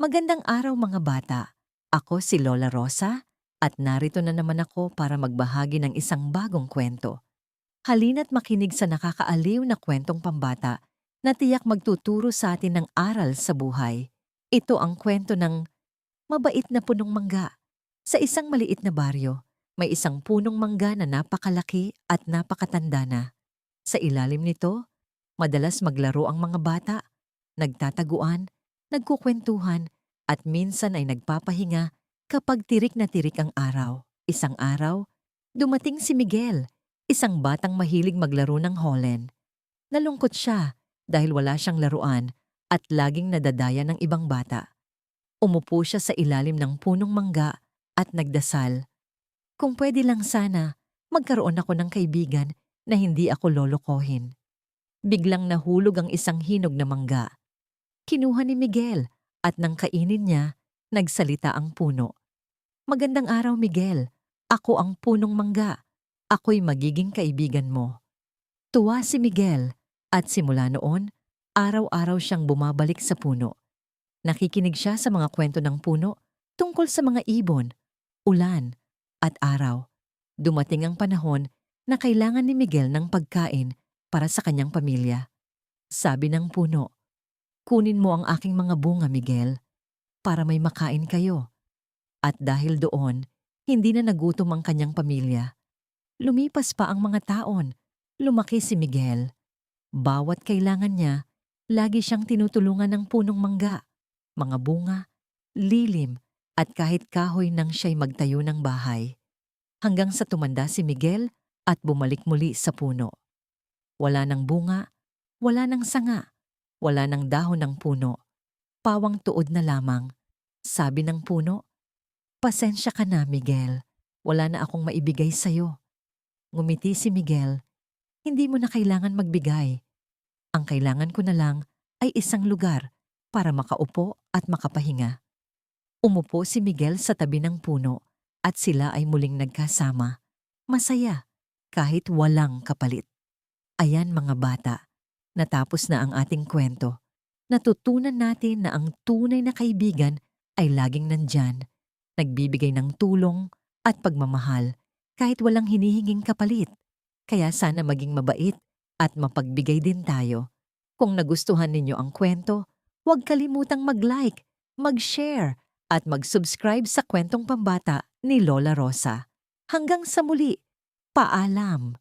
Magandang araw mga bata. Ako si Lola Rosa at narito na naman ako para magbahagi ng isang bagong kwento. Halina't makinig sa nakakaaliw na kwentong pambata na tiyak magtuturo sa atin ng aral sa buhay. Ito ang kwento ng mabait na punong mangga. Sa isang maliit na baryo, may isang punong mangga na napakalaki at napakatanda na. Sa ilalim nito, madalas maglaro ang mga bata, nagtataguan, nagkukwentuhan, at minsan ay nagpapahinga kapag tirik na tirik ang araw. Isang araw, dumating si Miguel, isang batang mahilig maglaro ng holen. Nalungkot siya dahil wala siyang laruan at laging nadadaya ng ibang bata. Umupo siya sa ilalim ng punong mangga at nagdasal. Kung pwede lang sana, magkaroon ako ng kaibigan na hindi ako lolokohin. Biglang nahulog ang isang hinog na mangga. Kinuha ni Miguel at nang kainin niya, nagsalita ang puno. Magandang araw, Miguel. Ako ang punong mangga. Ako'y magiging kaibigan mo. Tuwa si Miguel at simula noon, araw-araw siyang bumabalik sa puno. Nakikinig siya sa mga kwento ng puno tungkol sa mga ibon, ulan, at araw. Dumating ang panahon na kailangan ni Miguel ng pagkain para sa kanyang pamilya. Sabi ng puno, Kunin mo ang aking mga bunga, Miguel, para may makain kayo. At dahil doon, hindi na nagutom ang kanyang pamilya. Lumipas pa ang mga taon, lumaki si Miguel. Bawat kailangan niya, lagi siyang tinutulungan ng punong mangga, mga bunga, lilim, at kahit kahoy nang siya'y magtayo ng bahay. Hanggang sa tumanda si Miguel at bumalik muli sa puno. Wala ng bunga, wala ng sanga, wala ng dahon ng puno. Pawang tuod na lamang. Sabi ng puno, Pasensya ka na, Miguel. Wala na akong maibigay sa'yo. Ngumiti si Miguel. Hindi mo na kailangan magbigay. Ang kailangan ko na lang ay isang lugar para makaupo at makapahinga. Umupo si Miguel sa tabi ng puno at sila ay muling nagkasama. Masaya, kahit walang kapalit. Ayan mga bata, natapos na ang ating kwento. Natutunan natin na ang tunay na kaibigan ay laging nandyan, nagbibigay ng tulong at pagmamahal kahit walang hinihinging kapalit. Kaya sana maging mabait at mapagbigay din tayo. Kung nagustuhan ninyo ang kwento, huwag kalimutang mag-like, mag-share at mag-subscribe sa kwentong pambata ni Lola Rosa. Hanggang sa muli, paalam!